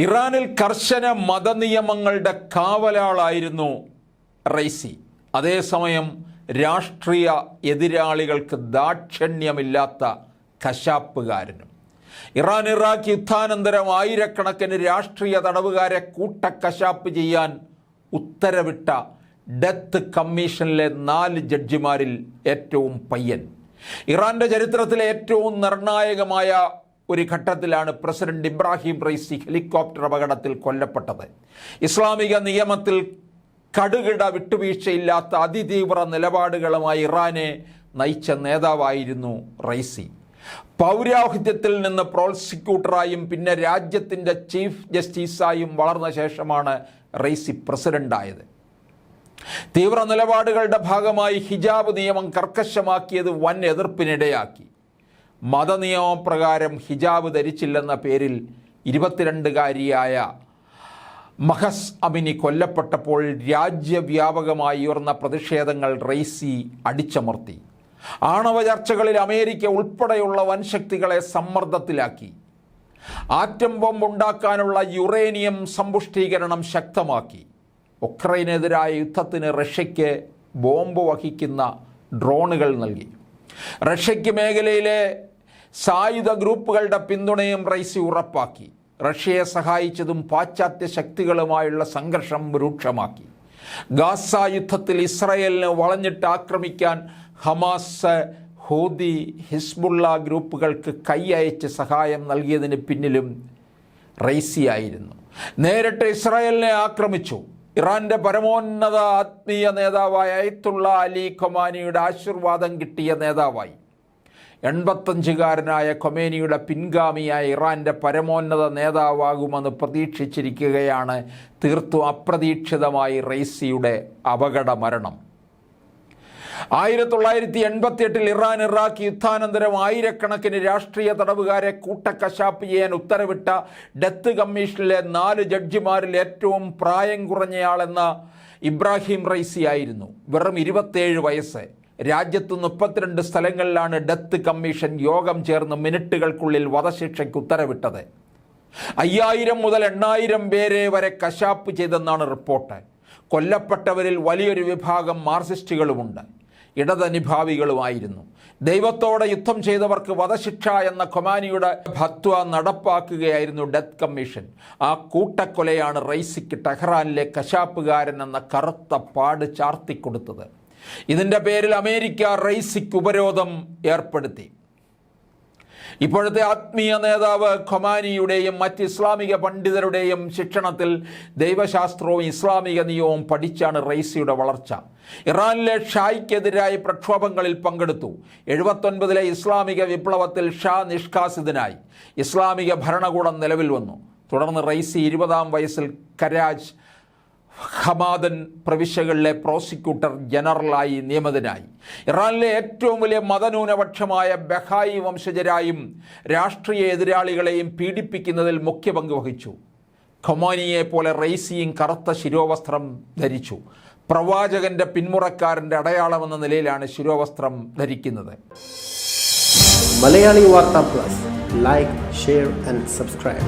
ഇറാനിൽ കർശന മതനിയമങ്ങളുടെ കാവലാളായിരുന്നു റൈസി അതേസമയം രാഷ്ട്രീയ എതിരാളികൾക്ക് ദാക്ഷിണ്യമില്ലാത്ത കശാപ്പുകാരനും. ഇറാൻ ഇറാഖ് യുദ്ധാനന്തരം ആയിരക്കണക്കിന് രാഷ്ട്രീയ തടവുകാരെ കൂട്ടക്കശാപ്പ് ചെയ്യാൻ ഉത്തരവിട്ട ഡെത്ത് കമ്മീഷനിലെ നാല് ജഡ്ജിമാരിൽ ഏറ്റവും പയ്യൻ. ഇറാന്റെ ചരിത്രത്തിലെ ഏറ്റവും നിർണായകമായ ഒരു ഘട്ടത്തിലാണ് പ്രസിഡന്റ് ഇബ്രാഹിം റൈസി ഹെലികോപ്റ്റർ അപകടത്തിൽ കൊല്ലപ്പെട്ടത്. ഇസ്ലാമിക നിയമത്തിൽ കടുകിട വിട്ടുവീഴ്ചയില്ലാത്ത അതിതീവ്ര നിലപാടുകളുമായി ഇറാനെ നയിച്ച നേതാവായിരുന്നു റൈസി പൗരാഹിത്യത്തിൽ നിന്ന് പ്രോസിക്യൂട്ടറായും പിന്നെ രാജ്യത്തിന്റെ ചീഫ് ജസ്റ്റിസായും വളർന്ന ശേഷമാണ് റൈസി പ്രസിഡന്റായത്. തീവ്ര നിലപാടുകളുടെ ഭാഗമായി ഹിജാബ് നിയമം കർക്കശമാക്കിയത് വൻ എതിർപ്പിനിടയാക്കി. മതനിയമപ്രകാരം ഹിജാബ് ധരിച്ചില്ലെന്ന പേരിൽ ഇരുപത്തിരണ്ടുകാരിയായ മഹസ് അമിനി കൊല്ലപ്പെട്ടപ്പോൾ രാജ്യവ്യാപകമായി ഉയർന്ന പ്രതിഷേധങ്ങൾ റെയ്സി അടിച്ചമർത്തി. ആണവ ചർച്ചകളിൽ അമേരിക്ക ഉൾപ്പെടെയുള്ള വൻശക്തികളെ സമ്മർദ്ദത്തിലാക്കി. ആറ്റം ബോംബ് ഉണ്ടാക്കാനുള്ള യുറേനിയം സമ്പുഷ്ടീകരണം ശക്തമാക്കി. ഉക്രൈനെതിരായ യുദ്ധത്തിന് റഷ്യയ്ക്ക് ബോംബ് വഹിക്കുന്ന ഡ്രോണുകൾ നൽകി. റഷ്യയ്ക്ക് മേഖലയിലെ സായുധ ഗ്രൂപ്പുകളുടെ പിന്തുണയും റൈസി ഉറപ്പാക്കി. റഷ്യയെ സഹായിച്ചതും പാശ്ചാത്യ ശക്തികളുമായുള്ള സംഘർഷം രൂക്ഷമാക്കി. ഗാസ യുദ്ധത്തിൽ ഇസ്രയേലിനെ വളഞ്ഞിട്ട് ആക്രമിക്കാൻ ഹമാസ് ഹൂതി ഹിസ്ബുള്ള ഗ്രൂപ്പുകൾക്ക് കൈയയച്ച് സഹായം നൽകിയതിന് പിന്നിലും റൈസിയായിരുന്നു നേരിട്ട് ഇസ്രായേലിനെ ആക്രമിച്ചു. ഇറാന്റെ പരമോന്നത ആത്മീയ നേതാവായ അയത്തുള്ള അലി ഖൊമാനിയുടെ ആശീർവാദം കിട്ടിയ നേതാവായി. എൺപത്തഞ്ചുകാരനായ ഖൊമേനിയുടെ പിൻഗാമിയായ ഇറാന്റെ പരമോന്നത നേതാവാകുമെന്ന് പ്രതീക്ഷിച്ചിരിക്കുകയാണ് തീർത്തും അപ്രതീക്ഷിതമായി റൈസിയുടെ അപകട മരണം ആയിരത്തി തൊള്ളായിരത്തി എൺപത്തി എട്ടിൽ ഇറാൻ ഇറാഖ് യുദ്ധാനന്തരം ആയിരക്കണക്കിന് രാഷ്ട്രീയ തടവുകാരെ കൂട്ടക്കശാപ്പ് ചെയ്യാൻ ഉത്തരവിട്ട ഡെത്ത് കമ്മീഷനിലെ നാല് ജഡ്ജിമാരിൽ ഏറ്റവും പ്രായം കുറഞ്ഞയാളെന്ന ഇബ്രാഹിം റൈസി ആയിരുന്നു. വെറും ഇരുപത്തേഴ് വയസ്സ്. രാജ്യത്ത് മുപ്പത്തിരണ്ട് സ്ഥലങ്ങളിലാണ് ഡെത്ത് കമ്മീഷൻ യോഗം ചേർന്ന് മിനിറ്റുകൾക്കുള്ളിൽ വധശിക്ഷയ്ക്ക് ഉത്തരവിട്ടത്. അയ്യായിരം മുതൽ എണ്ണായിരം പേരെ വരെ കശാപ്പ് ചെയ്തെന്നാണ് റിപ്പോർട്ട്. കൊല്ലപ്പെട്ടവരിൽ വലിയൊരു വിഭാഗം മാർസിസ്റ്റുകളുമുണ്ട്. ഇടതനുഭാവികളുമായിരുന്നു. ദൈവത്തോടെ യുദ്ധം ചെയ്തവർക്ക് വധശിക്ഷ എന്ന കൊമാനിയുടെ ഭത്വ നടപ്പാക്കുകയായിരുന്നു ഡെത്ത് കമ്മീഷൻ. ആ കൂട്ടക്കൊലയാണ് റൈസിക്ക് ടെഹ്റാനിലെ കശാപ്പുകാരൻ എന്ന കറുത്ത പാട് ചാർത്തിക്കൊടുത്തത്. ഇതിന്റെ പേരിൽ അമേരിക്ക റൈസിക്ക് ഉപരോധം ഏർപ്പെടുത്തി. ഇപ്പോഴത്തെ ആത്മീയ നേതാവ് ഖൊമാനിയുടെയും മറ്റ് ഇസ്ലാമിക പണ്ഡിതരുടെയും ശിക്ഷണത്തിൽ ദൈവശാസ്ത്രവും ഇസ്ലാമിക നിയമവും പഠിച്ചാണ് റൈസിയുടെ വളർച്ച. ഇറാനിലെ ഷായ്ക്കെതിരായ പ്രക്ഷോഭങ്ങളിൽ പങ്കെടുത്തു. എഴുപത്തൊൻപതിലെ ഇസ്ലാമിക വിപ്ലവത്തിൽ ഷാ നിഷ്കാസിതനായി. ഇസ്ലാമിക ഭരണകൂടം നിലവിൽ വന്നു. തുടർന്ന് റൈസി ഇരുപതാം വയസ്സിൽ കരാജ് ഹമാദൻ പ്രവിശ്യകളിലെ പ്രോസിക്യൂട്ടർ ജനറലായി നിയമിതനായി. ഇറാനിലെ ഏറ്റവും വലിയ മതന്യൂനപക്ഷമായ ബഹായി വംശജരായും രാഷ്ട്രീയ എതിരാളികളെയും പീഡിപ്പിക്കുന്നതിൽ മുഖ്യ പങ്ക് വഹിച്ചു. ഖൊമാനിയെ പോലെ റൈസിയും കറുത്ത ശിരോവസ്ത്രം ധരിച്ചു. പ്രവാചകന്റെ പിന്മുറക്കാരന്റെ അടയാളമെന്ന നിലയിലാണ് ശിരോവസ്ത്രം ധരിക്കുന്നത്. മലയാളി വാർത്താ plus. Like share and subscribe